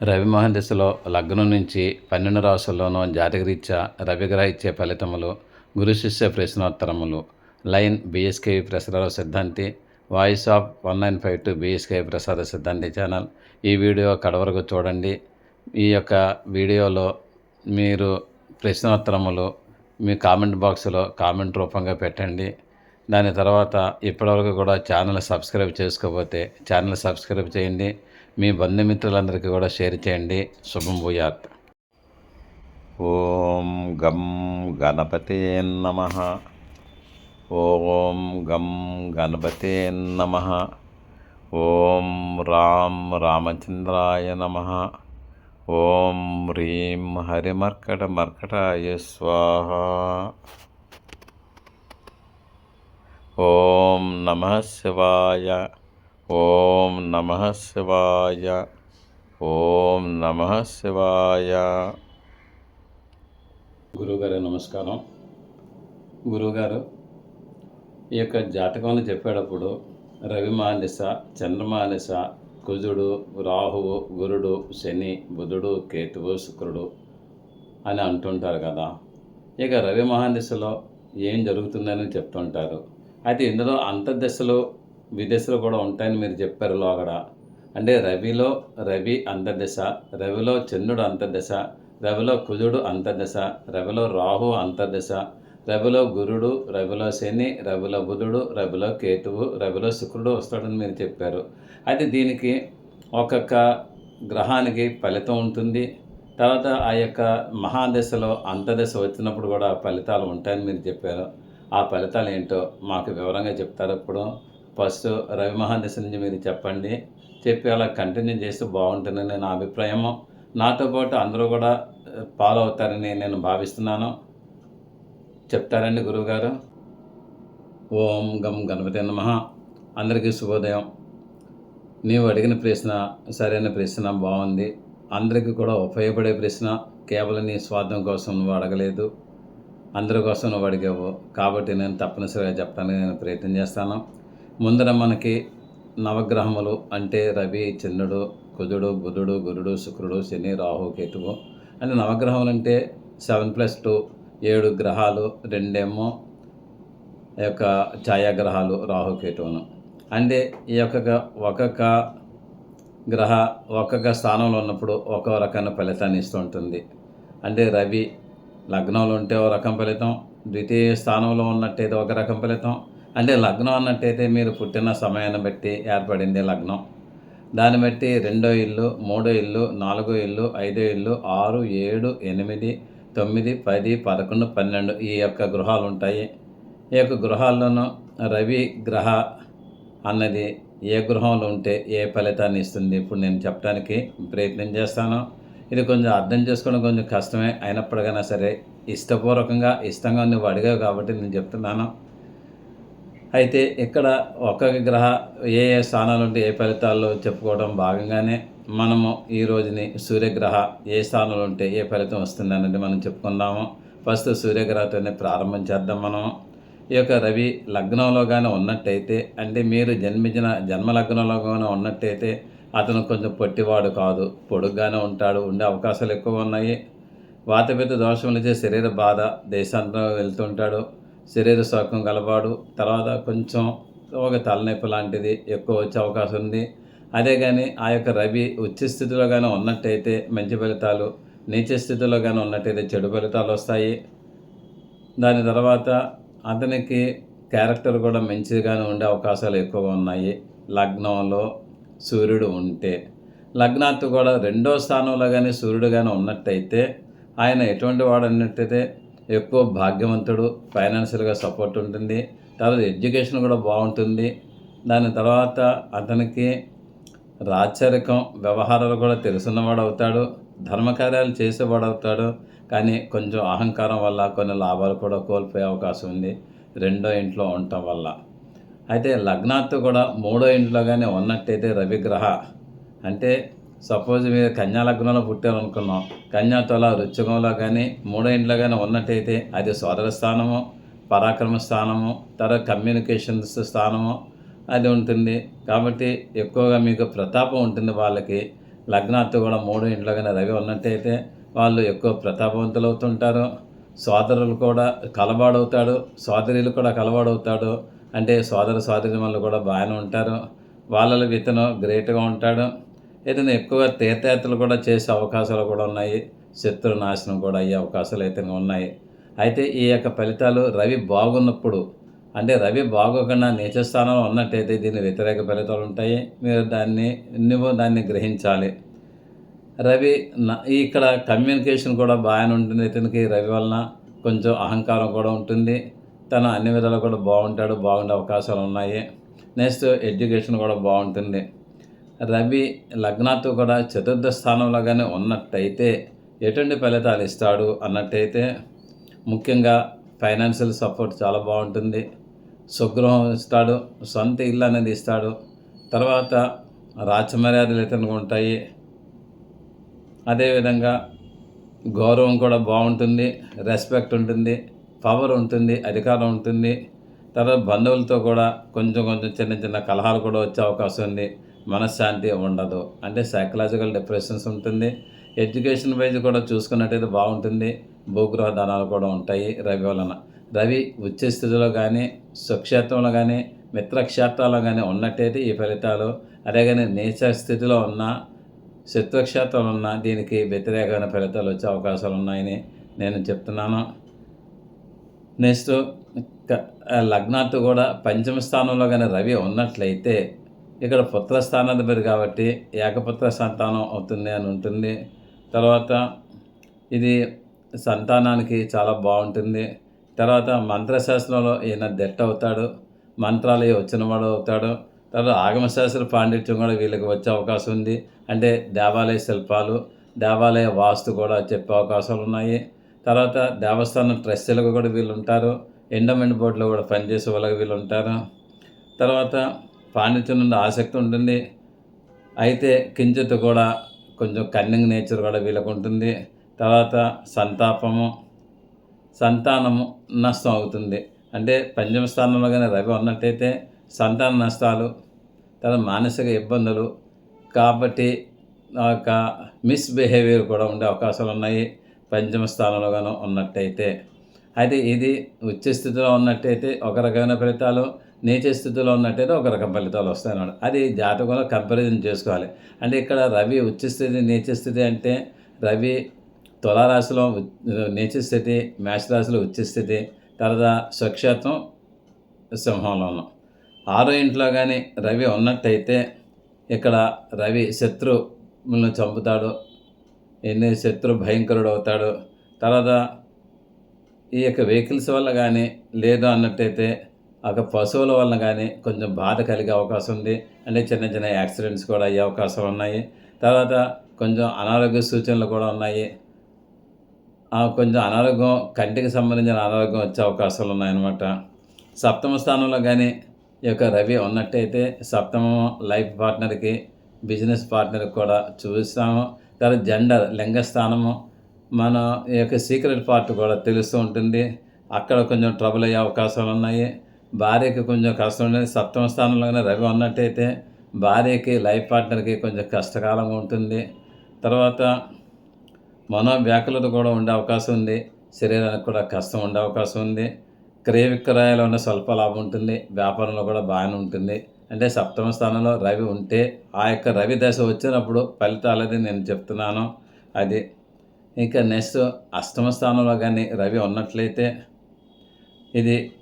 రవిమోహన్ దిశలో లగ్నం నుంచి పన్నెండు రాసుల్లోనూ జాతకరీత్యా రవిగ్రహ ఇచ్చే ఫలితములు గురు శిష్య ప్రశ్నోత్తరములు లైన్ బిఎస్కే ప్రసార Siddhanti voice of one nine five two BSK Prasada Siddhanti channel. ఈ వీడియో కడవరకు చూడండి. ఈ యొక్క వీడియోలో మీరు ప్రశ్నోత్తరములు మీ కామెంట్ బాక్స్లో కామెంట్ రూపంగా పెట్టండి. దాని తర్వాత ఇప్పటివరకు కూడా ఛానల్ సబ్స్క్రైబ్ చేసుకోకపోతే ఛానల్ సబ్స్క్రైబ్ చేయండి. మీ బంధుమిత్రులందరికీ కూడా షేర్ చేయండి. శుభం భూయాత్. ఓం గం గణపతే నమ. ఓం గం గణపతే నమ. ఓం రాం రామచంద్రాయ నమ. ఓం హ్రీం హరిమర్కట మర్కటాయ స్వాహ. ఓం నమ శివాయ. ఓం నమ శివాయ. ఓం నమ శివాయ. గురువుగారు నమస్కారం. గురువుగారు ఈ యొక్క జాతకంలో చెప్పేటప్పుడు రవి మానిస చంద్రమానిస కుజుడు రాహువు గురుడు శని బుధుడు కేతువు శుక్రుడు అని అంటుంటారు కదా. ఇక రవి మహాదశలో ఏం జరుగుతుందని చెప్తుంటారు. అయితే ఇందులో అంతర్దశలు విదేశాలు కూడా ఉంటాయని మీరు చెప్పారు లోగడ అంటే రవిలో రవి అంతర్దశ రవిలో చంద్రుడు అంతర్దశ రవిలో కుజుడు అంతర్దశ రవిలో రాహు అంతర్దశ రవిలో గురుడు రవిలో శని రవిలో బుధుడు రవిలో కేతువు రవిలో శుక్రుడు వస్తాడని మీరు చెప్పారు. అయితే దీనికి ఒక్కొక్క గ్రహానికి ఫలితం ఉంటుంది. తర్వాత ఆ యొక్క మహాదశలో అంతదశ వచ్చినప్పుడు కూడా ఫలితాలు ఉంటాయని మీరు చెప్పారు. ఆ ఫలితాలు ఏంటో మాకు వివరంగా చెప్తారు ఇప్పుడు. ఫస్ట్ రవి మహాదశ నుంచి మీరు చెప్పండి. చెప్పి అలా కంటిన్యూ చేస్తే బాగుంటుందని నా అభిప్రాయము నాతో పాటు అందరూ కూడా ఫాలో అవుతారని నేను భావిస్తున్నాను. చెప్తారండి గురువుగారు. ఓం గం గణపతి నమ. అందరికీ శుభోదయం. నీవు అడిగిన ప్రశ్న సరైన ప్రశ్న బాగుంది. అందరికీ కూడా ఉపయోగపడే ప్రశ్న కేవలం నీ స్వార్థం కోసం నువ్వు అడగలేదు. అందరి కోసం నువ్వు అడిగావు. కాబట్టి నేను తప్పనిసరిగా చెప్పడానికి నేను ప్రయత్నం చేస్తాను. ముందర మనకి నవగ్రహములు అంటే రవి చంద్రుడు కుజుడు బుధుడు గురుడు శుక్రుడు శని రాహు కేతువు. అంటే నవగ్రహములు అంటే సెవెన్ ప్లస్ టూ ఏడు గ్రహాలు రెండేమో ఈ యొక్క ఛాయాగ్రహాలు రాహుకేతువును అంటే ఈ యొక్క ఒక్కొక్క గ్రహ ఒక్కొక్క స్థానంలో ఉన్నప్పుడు ఒక్కో రకమైన ఫలితాన్ని ఇస్తూ ఉంటుంది. అంటే రవి లగ్నంలో ఉంటే ఒక రకం ఫలితం ద్వితీయ స్థానంలో ఉన్నట్టయితే ఒక రకం ఫలితం అంటే లగ్నం అన్నట్టయితే మీరు పుట్టిన సమయాన్ని బట్టి ఏర్పడింది లగ్నం. దాన్ని బట్టి రెండో ఇల్లు మూడో ఇల్లు నాలుగో ఇల్లు ఐదో ఇల్లు ఆరు ఏడు ఎనిమిది తొమ్మిది పది పదకొండు పన్నెండు ఈ యొక్క గృహాలు ఉంటాయి ఈ యొక్క గృహాల్లోనూ రవి గ్రహ అన్నది ఏ గృహంలో ఉంటే ఏ ఫలితాన్ని ఇస్తుంది? ఇప్పుడు నేను చెప్పడానికి ప్రయత్నం చేస్తాను. ఇది కొంచెం అర్థం చేసుకోవడం కొంచెం కష్టమే. అయినప్పటికైనా సరే ఇష్టపూర్వకంగా ఇష్టంగా నువ్వు అడిగావు కాబట్టి నేను చెప్తున్నాను. అయితే ఇక్కడ ఒక్కొక్క గ్రహ ఏ ఏ స్థానాలు ఉంటే ఏ ఫలితాల్లో చెప్పుకోవడం భాగంగానే మనము ఈ రోజుని సూర్యగ్రహ ఏ స్థానంలో ఉంటే ఏ ఫలితం వస్తుంది అనేది మనం చెప్పుకుందాము. ఫస్ట్ సూర్యగ్రహతోనే ప్రారంభం చేద్దాం మనం ఈ యొక్క రవి లగ్నంలో కానీ ఉన్నట్టయితే అంటే మీరు జన్మించిన జన్మ లగ్నంలో కానీ ఉన్నట్టయితే అతను కొంచెం పొట్టివాడు కాదు పొడుగ్గానే ఉంటాడు ఉండే అవకాశాలు ఎక్కువ ఉన్నాయి. వాతపిత దోషం ఇచ్చే శరీర బాధ దేశాంతరం వెళ్తుంటాడు. శరీర సౌఖ్యం గలవాడు తర్వాత కొంచెం ఒక తలనొప్పి లాంటిది ఎక్కువ వచ్చే అవకాశం ఉంది. అదే కానీ ఆ యొక్క రవి ఉచ్చ స్థితిలో కానీ ఉన్నట్టయితే మంచి ఫలితాలు నీచ స్థితిలో కానీ ఉన్నట్టయితే చెడు ఫలితాలు వస్తాయి. దాని తర్వాత అతనికి క్యారెక్టర్ కూడా మంచిగానే ఉండే అవకాశాలు ఎక్కువగా ఉన్నాయి. లగ్నంలో సూర్యుడు ఉంటే లగ్నాత్తు కూడా రెండో స్థానంలో కానీ సూర్యుడు కానీ ఉన్నట్టయితే ఆయన ఎటువంటి వాడు అన్నట్టయితే ఎక్కువ భాగ్యవంతుడు ఫైనాన్షియల్గా సపోర్ట్ ఉంటుంది. తర్వాత ఎడ్యుకేషన్ కూడా బాగుంటుంది. దాని తర్వాత అతనికి రాచరికం వ్యవహారాలు కూడా తెలుసున్నవాడు అవుతాడు. ధర్మకార్యాలు చేసేవాడు అవుతాడు. కానీ కొంచెం అహంకారం వల్ల కొన్ని లాభాలు కూడా కోల్పోయే అవకాశం ఉంది రెండో ఇంట్లో ఉండటం వల్ల. అయితే లగ్నాత్తు కూడా మూడో ఇంట్లో కానీ ఉన్నట్టయితే రవిగ్రహ అంటే సపోజ్ మీరు కన్యా లగ్నంలో పుట్టారనుకున్నాం. కన్యా తొల రుచికంలో కానీ మూడో ఇంట్లో కానీ ఉన్నట్టయితే అది సోదర స్థానము పరాక్రమ స్థానము తర్వాత కమ్యూనికేషన్స్ స్థానము అది ఉంటుంది. కాబట్టి ఎక్కువగా మీకు ప్రతాపం ఉంటుంది వాళ్ళకి. లగ్నాత్తు కూడా మూడో ఇంట్లో కానీ రవి ఉన్నట్టయితే వాళ్ళు ఎక్కువ ప్రతాపవంతులు అవుతుంటారు. సోదరులు కూడా కలబాడవుతాడు సోదరులు కూడా కలబాడవుతాడు అంటే సోదర సోదరి వాళ్ళు కూడా బాగానే ఉంటారు. వాళ్ళలో ఇతను గ్రేట్గా ఉంటాడు. ఇతను ఎక్కువగా తీర్థయాత్రలు కూడా చేసే అవకాశాలు కూడా ఉన్నాయి. శత్రు నాశనం కూడా అయ్యే అవకాశాలు అయితే ఉన్నాయి. అయితే ఈ యొక్క ఫలితాలు రవి బాగున్నప్పుడు అంటే రవి బాగోకుండా నీచ స్థానంలో ఉన్నట్టయితే దీని వ్యతిరేక ఫలితాలు ఉంటాయి. మీరు దాన్ని నువ్వు దాన్ని గ్రహించాలి. రవి ఇక్కడ కమ్యూనికేషన్ కూడా బాగానే ఉంటుంది. ఇతనికి రవి వలన కొంచెం అహంకారం కూడా ఉంటుంది. తను అన్ని విధాలు కూడా బాగుంటాడు బాగుండే అవకాశాలు ఉన్నాయి. నెక్స్ట్ ఎడ్యుకేషన్ కూడా బాగుంటుంది. రవి లగ్నాతో కూడా చతుర్థ స్థానంలో కానీ ఉన్నట్టయితే ఎటువంటి ఫలితాలు ఇస్తాడు అన్నట్టయితే ముఖ్యంగా ఫైనాన్షియల్ సపోర్ట్ చాలా బాగుంటుంది. స్వగృహం ఇస్తాడు సొంత ఇల్లు అనేది ఇస్తాడు. తర్వాత రాచమర్యాదలు ఇతనికి ఉంటాయి. అదేవిధంగా గౌరవం కూడా బాగుంటుంది రెస్పెక్ట్ ఉంటుంది పవర్ ఉంటుంది అధికారం ఉంటుంది. తర్వాత బంధువులతో కూడా కొంచెం కొంచెం చిన్న చిన్న కలహాలు కూడా వచ్చే అవకాశం ఉంది. మనశ్శాంతి ఉండదు. అంటే సైకలాజికల్ డిప్రెషన్స్ ఉంటుంది. ఎడ్యుకేషన్ వైజ్ కూడా చూసుకున్నట్టయితే బాగుంటుంది. భూగ్రహ ధనాలు కూడా ఉంటాయి రవి వలన. రవి ఉచ్చ స్థితిలో కానీ సుక్షేత్రంలో కానీ మిత్రక్షేత్రాల్లో కానీ ఉన్నట్టయితే ఈ ఫలితాలు. అదే కానీ స్థితిలో ఉన్న శత్రుక్షేత్రం ఉన్న దీనికి వ్యతిరేకమైన ఫలితాలు వచ్చే అవకాశాలు ఉన్నాయని నేను చెప్తున్నాను. నెక్స్ట్ క- కూడా పంచమ స్థానంలో కానీ రవి ఉన్నట్లయితే ఇక్కడ పుత్ర స్థానాధిపతి కాబట్టి ఏకపుత్ర సంతానం అవుతుంది అని ఉంటుంది. తర్వాత ఇది సంతానానికి చాలా బాగుంటుంది. తర్వాత మంత్రశాస్త్రంలో ఈయన దెట్ట అవుతాడు. మంత్రాలు వచ్చినవాడు అవుతాడు. తర్వాత ఆగమశాస్త్ర పాండిత్యం కూడా వీళ్ళకి వచ్చే అవకాశం ఉంది. అంటే దేవాలయ శిల్పాలు దేవాలయ వాస్తు కూడా చెప్పే అవకాశాలు ఉన్నాయి. తర్వాత దేవస్థానం ట్రస్టీలకు కూడా వీళ్ళు ఉంటారు. ఎండోమెంట్ బోర్డులో కూడా పనిచేసే వాళ్ళకి వీళ్ళు ఉంటారు. తర్వాత పాండిత్యం నుండి ఆసక్తి ఉంటుంది. అయితే కించిత్ కూడా కొంచెం కన్నింగ్ నేచర్ కూడా వీళ్ళకు ఉంటుంది. తర్వాత సంతాపము సంతానము నష్టం అవుతుంది. అంటే పంచమ స్థానంలో కానీ రవి ఉన్నట్టయితే సంతాన నష్టాలు తర్వాత మానసిక ఇబ్బందులు కాబట్టి ఒక యొక్క మిస్బిహేవియర్ కూడా ఉండే అవకాశాలు ఉన్నాయి పంచమ స్థానంలో కానీ ఉన్నట్టయితే. అయితే ఇది ఉచ్చ స్థితిలో ఉన్నట్టయితే ఒక రకమైన ఫలితాలు నీచ స్థితిలో ఉన్నట్టయితే ఒక రకం ఫలితాలు వస్తాయి అది జాతకంలో కంపారిజన్ చేసుకోవాలి. అంటే ఇక్కడ రవి ఉచ్చస్థితి నీచ స్థితి అంటే రవి తులారాశిలో ఉ- నీచ స్థితి రాశిలో స్థితి తర్వాత స్వక్షేత్రం సింహంలో ఉన్నాం. ఆరో ఇంట్లో కానీ రవి ఉన్నట్టయితే ఇక్కడ రవి శత్రువులను చంపుతాడు ఎన్ని శత్రు భయంకరుడు అవుతాడు తర్వాత ఈ యొక్క వెహికల్స్ వల్ల కానీ లేదు అన్నట్టయితే ఒక పశువుల వల్ల కానీ కొంచెం బాధ కలిగే అవకాశం ఉంది. అంటే చిన్న చిన్న యాక్సిడెంట్స్ కూడా అయ్యే అవకాశాలు ఉన్నాయి. తర్వాత కొంచెం అనారోగ్య సూచనలు కూడా ఉన్నాయి. ఆ కొంచెం అనారోగ్యం కంటికి సంబంధించిన అనారోగ్యం వచ్చే అవకాశాలు ఉన్నాయన్నమాట. సప్తమ స్థానంలో కానీ ఈ యొక్క రవి ఉన్నట్టయితే సప్తమ లైఫ్ పార్ట్నర్కి బిజినెస్ పార్ట్నర్కి కూడా చూస్తాము తర్వాత జెండర్ లింగ స్థానము మన ఈ యొక్క సీక్రెట్ పార్ట్ కూడా తెలుస్తూ ఉంటుంది. అక్కడ కొంచెం ట్రబుల్ అయ్యే అవకాశాలు ఉన్నాయి. భార్యకి కొంచెం కష్టం ఉండేది. సప్తమ స్థానంలోనే రవి ఉన్నట్టయితే భార్యకి లైఫ్ పార్ట్నర్కి కొంచెం కష్టకాలంగా ఉంటుంది. తర్వాత మనోవ్యాకులత కూడా ఉండే అవకాశం ఉంది. శరీరానికి కూడా కష్టం ఉండే అవకాశం ఉంది. క్రయ విక్రయాలు ఉన్న స్వల్ప లాభం ఉంటుంది. వ్యాపారంలో కూడా బాగానే ఉంటుంది. అంటే సప్తమ స్థానంలో రవి ఉంటే ఆ యొక్క రవి దశ వచ్చినప్పుడు ఫలితాలది నేను చెప్తున్నాను. అది ఇంకా నెక్స్ట్ అష్టమ స్థానంలో కానీ రవి ఉన్నట్లయితే ఇది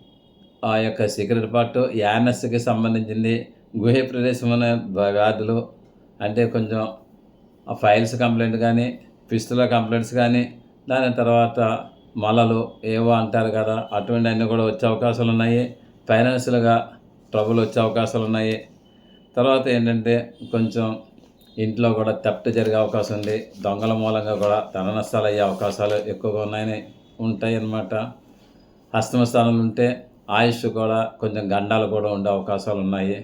ఆ యొక్క సీక్రెట్ పార్ట్ యానస్కి సంబంధించింది గుహ ప్రదేశమైన వ్యాధులు అంటే కొంచెం ఫైల్స్ కంప్లైంట్ కానీ పిస్తుల కంప్లైంట్స్ కానీ దాని తర్వాత మలలు ఏవో అంటారు కదా అటువంటి అన్నీ కూడా వచ్చే అవకాశాలు ఉన్నాయి. ఫైనాన్షియల్గా ట్రబుల్ వచ్చే అవకాశాలు ఉన్నాయి. తర్వాత ఏంటంటే కొంచెం ఇంట్లో కూడా తెప్ట జరిగే అవకాశం ఉంది. దొంగల మూలంగా కూడా ధన నష్టాలు అయ్యే అవకాశాలు ఎక్కువగా ఉన్నాయని ఉంటాయి అన్నమాట అస్తమ స్థానంలో ఉంటే ఆయుష్ కూడా కొంచెం గండాలు కూడా ఉండే అవకాశాలు ఉన్నాయి.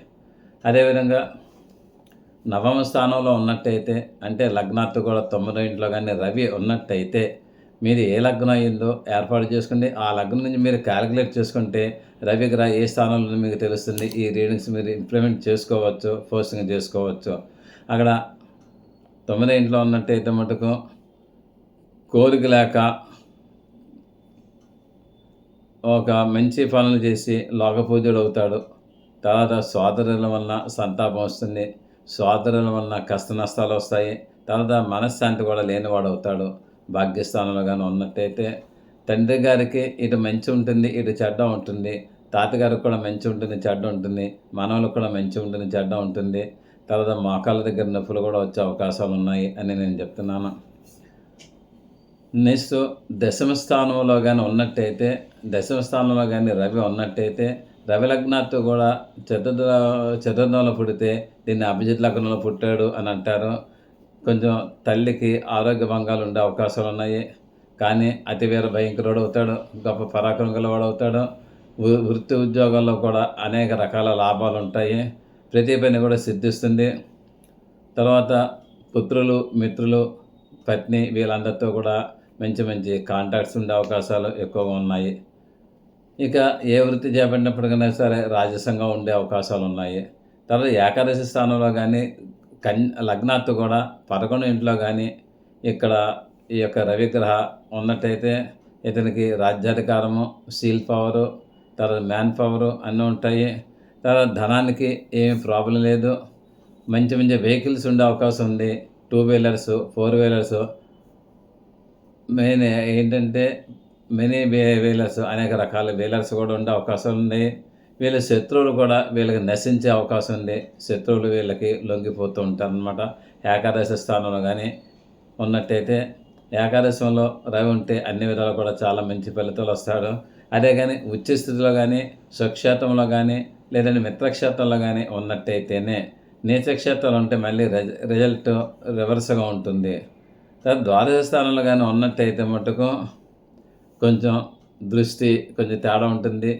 అదేవిధంగా నవమ స్థానంలో ఉన్నట్టయితే అంటే లగ్నాత్తు కూడా తొమ్మిదో ఇంట్లో కానీ రవి ఉన్నట్టయితే మీరు ఏ లగ్నం అయిందో ఏర్పాటు చేసుకుంటే ఆ లగ్నం నుంచి మీరు క్యాలిక్యులేట్ చేసుకుంటే రవి గ్రహ ఏ స్థానంలో మీకు తెలుస్తుంది. ఈ రీడింగ్స్ మీరు ఇంప్లిమెంట్ చేసుకోవచ్చు పోస్టింగ్ చేసుకోవచ్చు. అక్కడ తొమ్మిదో ఇంట్లో ఉన్నట్టయితే మటుకు కోరిక లేక ఒక మంచి పనులు చేసి లోకపూజుడు అవుతాడు. తర్వాత సోదరుల వలన సంతాపం వస్తుంది. సోదరుల వలన కష్ట నష్టాలు వస్తాయి. తర్వాత మనశ్శాంతి కూడా లేనివాడు అవుతాడు. భాగ్యస్థానంలో కానీ ఉన్నట్టయితే తండ్రి గారికి ఇటు మంచి ఉంటుంది ఇటు చెడ్డ ఉంటుంది. తాతగారికి కూడా మంచి ఉంటుంది చెడ్డ ఉంటుంది. మనవలకు కూడా మంచి ఉంటుంది చెడ్డ ఉంటుంది. తర్వాత మోకాళ్ళ దగ్గర నొప్పులు కూడా వచ్చే అవకాశాలు ఉన్నాయి అని నేను చెప్తున్నాను. నెక్స్ట్ దశమ స్థానంలో కానీ ఉన్నట్టయితే దశమ స్థానంలో కానీ రవి ఉన్నట్టయితే రవి లగ్నాతో కూడా చతుర్థ చతుర్థంలో పుడితే దీన్ని అభిజిత్ లగ్నంలో పుట్టాడు అని అంటారు. కొంచెం తల్లికి ఆరోగ్య భంగాలు ఉండే అవకాశాలు ఉన్నాయి. కానీ అతి వీర భయంకరుడు అవుతాడు గొప్ప పరాక్రమం గలవాడు అవుతాడు. వృ- వృత్తి ఉద్యోగాల్లో కూడా అనేక రకాల లాభాలు ఉంటాయి. ప్రతి పని కూడా సిద్ధిస్తుంది. తర్వాత పుత్రులు మిత్రులు పత్ని వీళ్ళందరితో కూడా మంచి మంచి కాంటాక్ట్స్ ఉండే అవకాశాలు ఎక్కువగా ఉన్నాయి. ఇక ఏ వృత్తి చేపట్టినప్పటికైనా సరే రాజసంగా ఉండే అవకాశాలు ఉన్నాయి. తర్వాత ఏకాదశి స్థానంలో కానీ కన్ లగ్నాత్తు కూడా పదకొండు ఇంట్లో కానీ ఇక్కడ ఈ యొక్క రవిగ్రహ ఉన్నట్టయితే ఇతనికి రాజ్యాధికారము సీల్ పవరు తర్వాత మ్యాన్ పవరు అన్నీ ఉంటాయి. తర్వాత ధనానికి ఏమి ప్రాబ్లం లేదు. మంచి మంచి వెహికల్స్ ఉండే అవకాశం ఉంది. Two wheelers four wheelers main ఏంటంటే మినీ వీలర్స్ అనేక రకాల వీలర్స్ కూడా ఉండే అవకాశం ఉంది. వీళ్ళ శత్రువులు కూడా వీళ్ళకి నశించే అవకాశం ఉంది. శత్రువులు వీళ్ళకి లొంగిపోతూ ఉంటారు అనమాట ఏకాదశి స్థానంలో కానీ ఉన్నట్టయితే ఏకాదశంలో రవి ఉంటే అన్ని విధాలు కూడా చాలా మంచి ఫలితాలు వస్తాడు. అదే కానీ ఉచ్చ స్థితిలో కానీ స్వక్షేత్రంలో కానీ లేదంటే మిత్రక్షేత్రంలో కానీ ఉన్నట్టయితేనే నీచక్షేత్రాలు ఉంటే మళ్ళీ రిజ రిజల్ట్ రివర్స్గా ఉంటుంది. తర్వాత ద్వాదశ స్థానంలో కానీ ఉన్నట్టయితే మటుకు కొంచెం దృష్టి కొంచెం తేడా ఉంటుంది.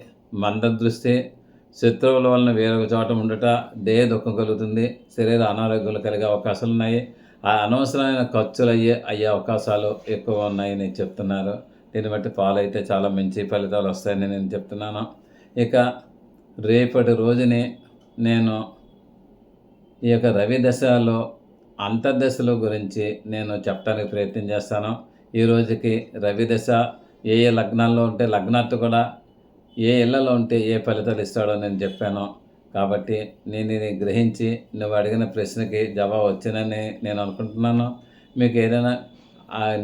మంద దృష్టి శత్రువుల వలన వేరొక చోట ఉండట దేహ దుఃఖం కలుగుతుంది. శరీర అనారోగ్యాలు కలిగే అవకాశాలు ఉన్నాయి. ఆ అనవసరమైన ఖర్చులు అయ్యే అయ్యే అవకాశాలు ఎక్కువ ఉన్నాయని చెప్తున్నారు. దీన్ని బట్టి ఫాలో అయితే చాలా మంచి ఫలితాలు వస్తాయని నేను చెప్తున్నాను. ఇక రేపటి రోజుని నేను ఈ యొక్క రవి దశలో అంతర్దశల గురించి నేను చెప్పడానికి ప్రయత్నం చేస్తాను. ఈ రోజుకి రవి దశ ఏ ఏ లగ్నాల్లో ఉంటే లగ్నాత్తు కూడా ఏ ఇళ్ళలో ఉంటే ఏ ఫలితాలు ఇస్తాడో నేను చెప్పాను. కాబట్టి నేను ఇది గ్రహించి నువ్వు అడిగిన ప్రశ్నకి జవాబు వచ్చినని నేను అనుకుంటున్నాను. మీకు ఏదైనా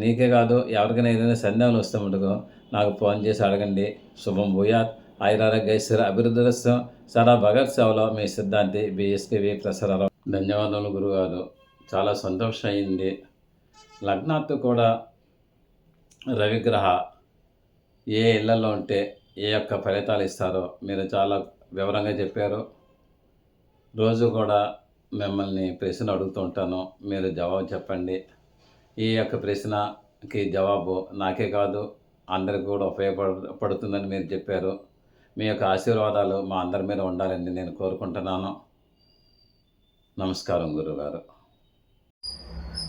నీకే కాదు ఎవరికైనా ఏదైనా సందేహాలు వస్తే మటుకు నాకు ఫోన్ చేసి అడగండి. శుభం భూయాత్ అభివృద్ధి అభివృద్ధిరస్తు సదా భగత్ సేవలో మీ సిద్ధాంతి బిఎస్కేవి ప్రసరారావు ధన్యవాదములు గురుగారు. చాలా సంతోషం అయింది లగ్నాత్తు కూడా రవిగ్రహ ఏ ఇళ్ళలో ఉంటే ఏ యొక్క ఫలితాలు ఇస్తారో మీరు చాలా వివరంగా చెప్పారు. రోజు కూడా మిమ్మల్ని ప్రశ్న అడుగుతుంటాను మీరు జవాబు చెప్పండి. ఈ యొక్క ప్రశ్నకి జవాబు నాకే కాదు అందరికి కూడా ఉపయోగపడ పడుతుందని మీరు చెప్పారు. మీ యొక్క ఆశీర్వాదాలు మా అందరి మీద ఉండాలని నేను కోరుకుంటున్నాను. నమస్కారం గురుగారు.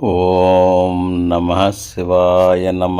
ఓం నమ శివాయ నమ